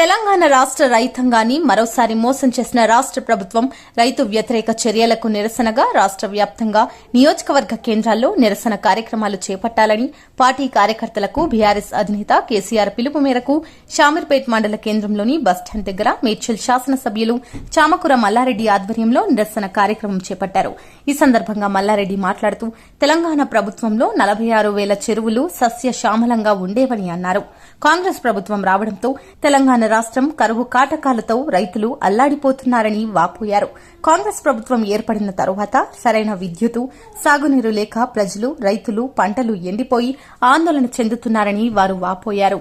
తెలంగాణ రాష్ట్ర రైతాంగాన్ని మరోసారి మోసం చేసిన రాష్ట్ర ప్రభుత్వం రైతు వ్యతిరేక చర్యలకు నిరసనగా రాష్ట్ర వ్యాప్తంగా నియోజకవర్గ కేంద్రాల్లో నిరసన కార్యక్రమాలు చేపట్టాలని పార్టీ కార్యకర్తలకు బీఆర్ఎస్ అధినేత కేసీఆర్ పిలుపు మేరకు షామీర్పేట్ మండల కేంద్రంలోని బస్టాండ్ దగ్గర మేడ్చల్ శాసనసభ్యులు చామకుర మల్లారెడ్డి ఆధ్వర్యంలో నిరసన కార్యక్రమం చేపట్టారు. ఈ సందర్భంగా మల్లారెడ్డి మాట్లాడుతూ తెలంగాణ ప్రభుత్వంలో నలభై ఆరు వేల చెరువులు సస్యశ్యామలంగా ఉండేవని అన్నారు. కాంగ్రెస్ ప్రభుత్వం రావడంతో తెలంగాణ రాష్ట్రం కరువు కాటకాలతో రైతులు అల్లాడిపోతున్నారని వాపోయారు. కాంగ్రెస్ ప్రభుత్వం ఏర్పడిన తరువాత సరైన విద్యుత్ సాగునీరు లేక ప్రజలు రైతులు పంటలు ఎండిపోయి ఆందోళన చెందుతున్నారని వారు వాపోయారు.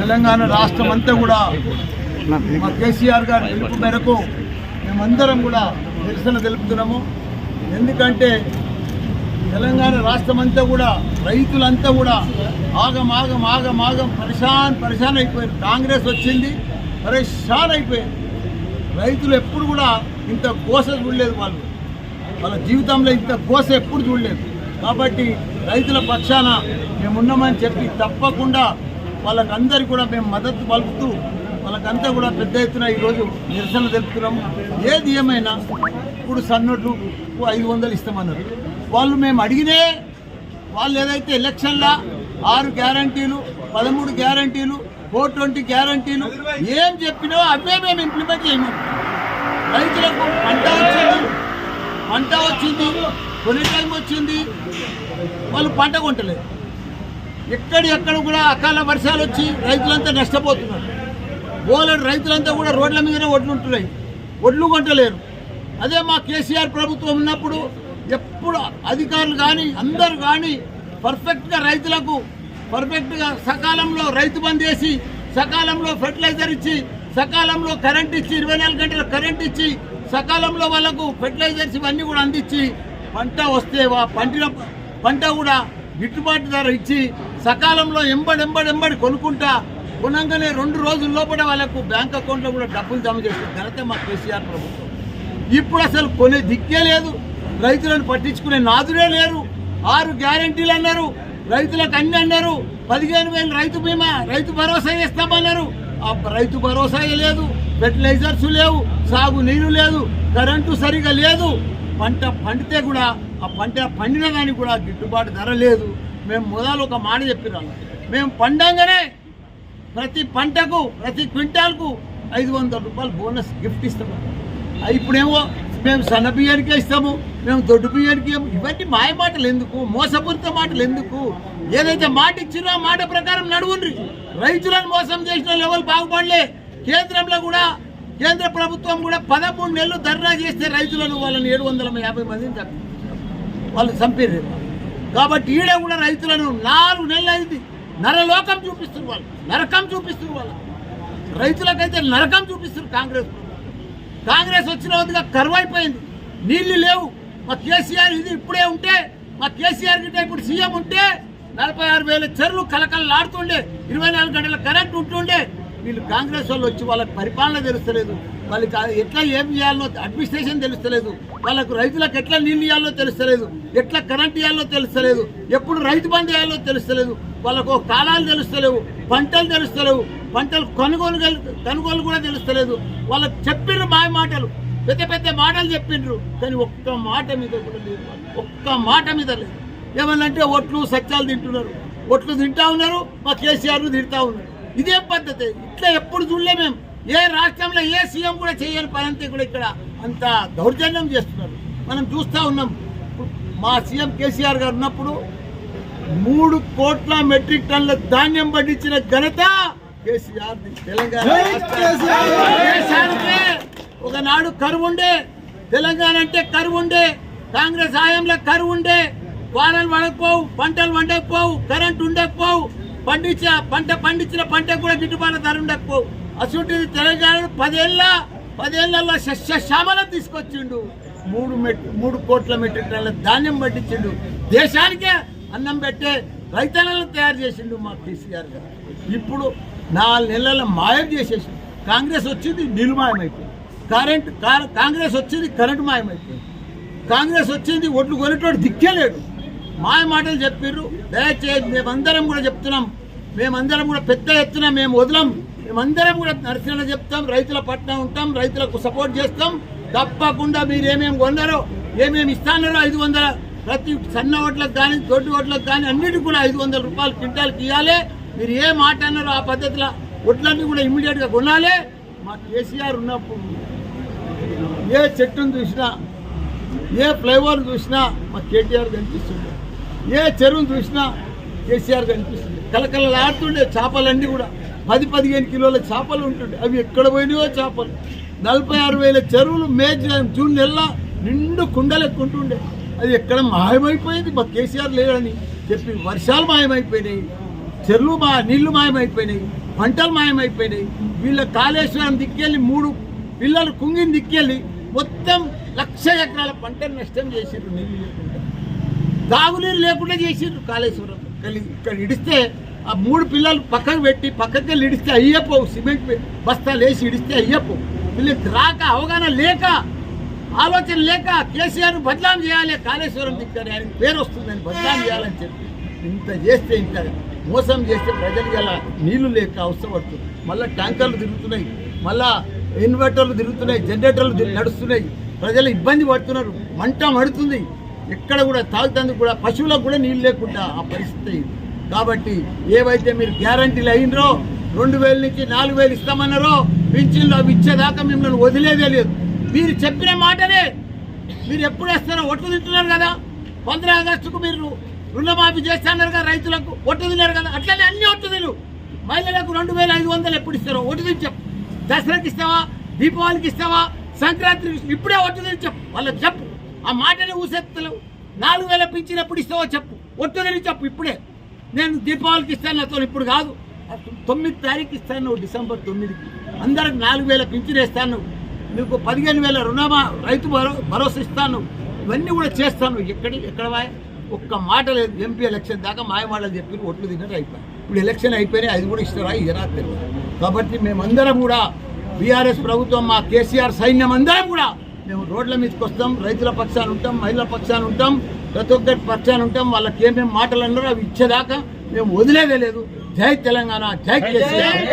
తెలంగాణ రాష్ట్రం అంతా కూడా మా కేసీఆర్ గారి పిలుపు మేరకు మేమందరం కూడా నిరసన తెలుపుతున్నాము. ఎందుకంటే తెలంగాణ రాష్ట్రం అంతా కూడా రైతులంతా కూడా ఆగం ఆగం ఆగం ఆగం పరిశాన్ పరిశాన్ అయిపోయారు. కాంగ్రెస్ వచ్చింది పరిశాన్ అయిపోయారు. రైతులు ఎప్పుడు కూడా ఇంత కోస చూడలేదు వాళ్ళు. వాళ్ళ జీవితంలో ఇంత కోస ఎప్పుడు చూడలేదు. కాబట్టి రైతుల పక్షాన మేమున్నామని చెప్పి తప్పకుండా వాళ్ళకందరికీ కూడా మేము మద్దతు పలుకుతూ వాళ్ళకంతా కూడా పెద్ద ఎత్తున ఈరోజు నిరసన తెలుపుతున్నాము ఏది ఏమైనా ఇప్పుడు సన్నోట్లు ఐదు వందలు ఇస్తామన్నారు. వాళ్ళు మేము అడిగినే వాళ్ళు ఏదైతే ఎలక్షన్లా ఆరు గ్యారంటీలు పదమూడు గ్యారంటీలు ఫోర్ ట్వంటీ గ్యారంటీలు ఏం చెప్పినా అవే మేము ఇంప్లిమెంట్ చేయము. రైతులకు పంట వచ్చింది పంట వచ్చింది కొన్ని టైం వచ్చింది వాళ్ళు పంట కొంటలేదు ఎక్కడెక్కడ ఎక్కడ కూడా అకాల వర్షాలు వచ్చి రైతులంతా నష్టపోతున్నారు. బోలెడు రైతులంతా కూడా రోడ్ల మీదనే ఒడ్లు ఉంటున్నాయి. ఒడ్లు కొంటలేరు అదే మా కేసీఆర్ ప్రభుత్వం ఉన్నప్పుడు ఎప్పుడు అధికారులు కానీ అందరు కానీ పర్ఫెక్ట్గా రైతులకు పర్ఫెక్ట్గా సకాలంలో రైతు బంద్ చేసి సకాలంలో ఫెర్టిలైజర్ ఇచ్చి సకాలంలో కరెంట్ ఇచ్చి ఇరవై నాలుగు గంటల కరెంట్ ఇచ్చి సకాలంలో వాళ్ళకు ఫెర్టిలైజర్స్ ఇవన్నీ కూడా అందించి పంట వస్తే పంటిన పంట కూడా గిట్టుబాటు ధర ఇచ్చి సకాలంలో ఎంబడి ఎంబడి ఎంబడి కొనుక్కుంటా కొనంగానే రెండు రోజుల లోపల వాళ్ళకు బ్యాంక్ అకౌంట్లో కూడా డబ్బులు జమ చేసిన ఘనత మా కేసీఆర్ ప్రభుత్వం. ఇప్పుడు అసలు కొనే దిక్కే లేదు. రైతులను పట్టించుకునే నాదుడే లేరు. ఆరు గ్యారంటీలు అన్నారు. రైతులకు అన్ని అన్నారు. పదిహేను వేలు రైతు బీమా రైతు భరోసా ఇస్తామన్నారు ఆ రైతు భరోసా లేదు. ఫెర్టిలైజర్స్ లేవు. సాగు నీరు లేదు. కరెంటు సరిగా లేదు. పంట పండితే కూడా ఆ పంట పండిన దానికి కూడా గిట్టుబాటు ధర లేదు. మేము మొదలు ఒక మాట చెప్పినాము మేము పండంగానే ప్రతి పంటకు ప్రతి క్వింటాల్కు ఐదు వందల రూపాయలు బోనస్ గిఫ్ట్ ఇస్తాము ఇప్పుడేమో మేము సన్న బియ్యానికే ఇస్తాము మేము దొడ్డు బియ్యానికి ఇవన్నీ మాయ మాటలు ఎందుకు? మోసపూరిత మాటలు ఎందుకు? ఏదైతే మాట ఇచ్చినో ఆ మాట ప్రకారం నడువుండ్రి. రైతులను మోసం చేసిన లెవెల్ బాగుపడలే. కేంద్రంలో కూడా కేంద్ర ప్రభుత్వం కూడా పదమూడు నెలలు ధర్నా చేస్తే రైతులను వాళ్ళని ఏడు వందల యాభై మందిని వాళ్ళు చంపారు కాబట్టి ఈడ కూడా రైతులను నాలుగు నెలలు అయింది. నరలోకం చూపిస్తున్న వాళ్ళు. నరకం చూపిస్తున్న వాళ్ళు. రైతులకైతే నరకం చూపిస్తున్నారు కాంగ్రెస్. కాంగ్రెస్ వచ్చిన వద్దుగా కరువు అయిపోయింది. నీళ్ళు లేవు. మా కేసీఆర్ ఇది ఇప్పుడే ఉంటే మా కేసీఆర్ గిట్ట ఇప్పుడు సీఎం ఉంటే నలభై ఆరు వేల చెరువులు కలకలలాడుతుండే ఇరవై నాలుగు గంటల కరెంట్ ఉంటుండే వీళ్ళు కాంగ్రెస్ వాళ్ళు వచ్చి వాళ్ళకి పరిపాలన తెలుస్తలేదు. వాళ్ళకి ఎట్లా ఏం చేయాలో అడ్మినిస్ట్రేషన్ తెలుస్తలేదు. వాళ్ళకు రైతులకు ఎట్లా నీళ్ళు ఇవ్వాలో తెలుస్తలేదు. ఎట్లా కరెంట్ ఇవ్వాలో తెలుస్తలేదు. ఎప్పుడు రైతు బంద్ చేయాలో తెలుస్తలేదు. వాళ్ళకు కాలాలు తెలుస్తలేవు. పంటలు తెలుస్తలేవు. పంటలు కొనుగోలు కొనుగోలు కూడా తెలుస్తలేదు. వాళ్ళకి చెప్పిన మాయ మాటలు. పెద్ద పెద్ద మాటలు చెప్పిండ్రు కానీ ఒక్క మాట మీద కూడా లేదు. ఒక్క మాట మీద లేదు. ఏమన్నంటే ఒట్లు సత్యాలు తింటున్నారు. ఒట్లు తింటా ఉన్నారు. మా కేసీఆర్ తింటా ఉన్నారు. ఇదేం పద్ధతి. ఇట్లా ఎప్పుడు చూడలే మేము. ఏ రాష్ట్రంలో ఏ సీఎం కూడా చేయని పని కూడా ఇక్కడ అంత దౌర్జన్యం చేస్తున్నారు. మనం చూస్తూ ఉన్నాం. మా సీఎం కేసీఆర్ గారు ఉన్నప్పుడు మూడు కోట్ల మెట్రిక్ టన్నుల ధాన్యం పండించిన ఘనత కేసీఆర్ తెలంగాణ దేశానికే ఒకనాడు కరువు ఉండే తెలంగాణ అంటే కరువు ఉండే కాంగ్రెస్ హయాంలో కరువు ఉండే వానలు పడకపోవు పంటలు వండకపోవు కరెంట్ ఉండకపోవు పండించిన పంట పండించిన పంట కూడా గిట్టుబాటు ధర ఉండకపోవు అసలు తెలంగాణ పదేళ్ళ పదేళ్ళలో సస్యశ్యామలం తీసుకొచ్చిండు. మూడు మెట్ మూడు కోట్ల మెట్రిక్ టన్నుల ధాన్యం పట్టించిండు దేశానికే అన్నం పెట్టే రైతన్నలను తయారు చేసిండు మా కేసీఆర్ గారు. ఇప్పుడు నాలుగు నెలల మాయం చేసేసి కాంగ్రెస్ వచ్చింది నిలుమాయమైపోయింది కరెంట్ కా- కాంగ్రెస్ వచ్చింది కరెంటు మాయమైపోయింది. కాంగ్రెస్ వచ్చింది ఒడ్లు కొనేటోడు దిక్కే లేడు. మాయ మాటలు చెప్పిర్రు. దయచేసి మేమందరం కూడా చెప్తున్నాం. మేమందరం కూడా పెద్ద ఎత్తున మేము వదలం. మేమందరం కూడా నరసింహ చెప్తాం. రైతుల పట్ల ఉంటాం. రైతులకు సపోర్ట్ చేస్తాం. తప్పకుండా మీరు ఏమేమి కొన్నారో ఏమేమి ఇస్తాన్నారో ఐదు వందల ప్రతి సన్న ఓట్లకు కానీ తోటి ఓట్లకు కానీ అన్నిటికీ కూడా ఐదు వందల రూపాయలు క్వింటాల్కి ఇవ్వాలి మీరు ఏ మాట అన్నారో ఆ పద్ధతిలో ఒట్లన్నీ కూడా ఇమ్మీడియట్గా కొనాలి. మా కేసీఆర్ ఉన్నప్పుడు ఏ చెట్టును చూసినా ఏ ఫ్లైఓవర్ చూసినా మా కేటీఆర్ కనిపిస్తుంది ఏ చెరువును చూసినా కేసీఆర్ కనిపిస్తుంది. కలకలలాడుతుండే చేపలన్నీ కూడా. పది పదిహేను కిలోల చేపలు ఉంటుండే. అవి ఎక్కడ పోయినాయో చేపలు. నలభై ఆరు వేల చెరువులు మే జూన్ జూన్ నెల నిండు కుండలెక్కుంటుండే. అది ఎక్కడ మాయమైపోయింది? మా కేసీఆర్ లేడని చెప్పి వర్షాలు మాయమైపోయినాయి. చెరువులు మా నీళ్ళు మాయమైపోయినాయి. పంటలు మాయమైపోయినాయి. వీళ్ళ కాళేశ్వరం దిక్కెళ్ళి మూడు పిల్లలు కుంగిని దిక్కెళ్ళి మొత్తం లక్ష ఎకరాల పంటను నష్టం చేసిర్రు నీళ్ళు తాగునీరు లేకుండా చేసిండ్రు కాళేశ్వరం. ఇక్కడ ఇడిస్తే ఆ మూడు పిల్లలు పక్కకు పెట్టి పక్కకి వెళ్ళి ఇడిస్తే అయ్యపోవు సిమెంట్ బస్తాలు వేసి ఇడిస్తే అయ్యపోవు వీళ్ళకి రాక అవగాహన లేక ఆలోచన లేక కేసీఆర్ బదలాం చేయాలి కాళేశ్వరం దిక్కని ఆయన పేరు వస్తుందని బదలాం చేయాలని చెప్పి ఇంత చేస్తే ఇంత మోసం చేస్తే ప్రజలు అలా నీళ్ళు లేక అవసరపడుతుంది మళ్ళీ ట్యాంకర్లు తిరుగుతున్నాయి మళ్ళా ఇన్వర్టర్లు తిరుగుతున్నాయి జనరేటర్లు నడుస్తున్నాయి ప్రజలు ఇబ్బంది పడుతున్నారు మంట మడుతుంది. ఎక్కడ కూడా తాగుతందుకు కూడా పశువులకు కూడా నీళ్ళు లేకుండా ఆ పరిస్థితి కాబట్టి ఏవైతే మీరు గ్యారంటీలు అయినరో రెండు వేల నుంచి నాలుగు వేలు ఇస్తామన్నారో పింఛన్లు అవి ఇచ్చేదాకా మిమ్మల్ని వదిలేదే లేదు. మీరు చెప్పిన మాటనే మీరు ఎప్పుడు వేస్తారో ఒట్టు తింటున్నారు కదా. పంద్ర ఆగస్టుకు మీరు రుణమాఫీ చేస్తున్నారు కదా రైతులకు ఒట్టు తిన్నారు కదా. అట్లనే అన్ని ఒట్టు తిను. మహిళలకు రెండు వేల ఐదు వందలు ఎప్పుడు ఇస్తారో ఒట్టు తిని దసరాకి ఇస్తావా? దీపావళికి ఇస్తావా? సంక్రాంతికి ఇప్పుడే ఒట్టు తిని వాళ్ళకి చెప్పు. ఆ మాటలు ఊసెత్తలేవు. నాలుగు వేల పెంచినప్పుడు ఇస్తావో చెప్పు. ఒట్టు చెప్పు ఇప్పుడే. నేను దీపావళికి ఇస్తాను నాతో ఇప్పుడు కాదు. తొమ్మిది తారీఖు ఇస్తాను నువ్వు డిసెంబర్ తొమ్మిదికి. అందరికి నాలుగు వేల పెంచినేస్తాను మీకు నీకు పదిహేను వేల రుణమా రైతు భరో భరోసా ఇస్తాను ఇవన్నీ కూడా చేస్తాను ఎక్కడ ఎక్కడ ఒక్క మాట లేదు. ఎంపీ ఎలక్షన్ దాకా మాయమాటలు చెప్పి ఒట్లు తిన్నారు అయిపోయి ఇప్పుడు ఎలక్షన్ అయిపోయినాయి అది కూడా ఇస్తారా? ఇయరా తెలియదు. కాబట్టి మేమందరం కూడా బీఆర్ఎస్ ప్రభుత్వం మా కేసీఆర్ సైన్యం అందరం కూడా మేము రోడ్ల మీదకి వస్తాం రైతుల పక్షాన ఉంటాం మహిళల పక్షాన ఉంటాం ప్రతి ఒక్కరి పక్షాన ఉంటాం వాళ్ళకి ఏమేమి మాటలు అన్నారో అవి ఇచ్చేదాకా మేము వదిలేదే లేదు. జై తెలంగాణ జై కేసీఆర్.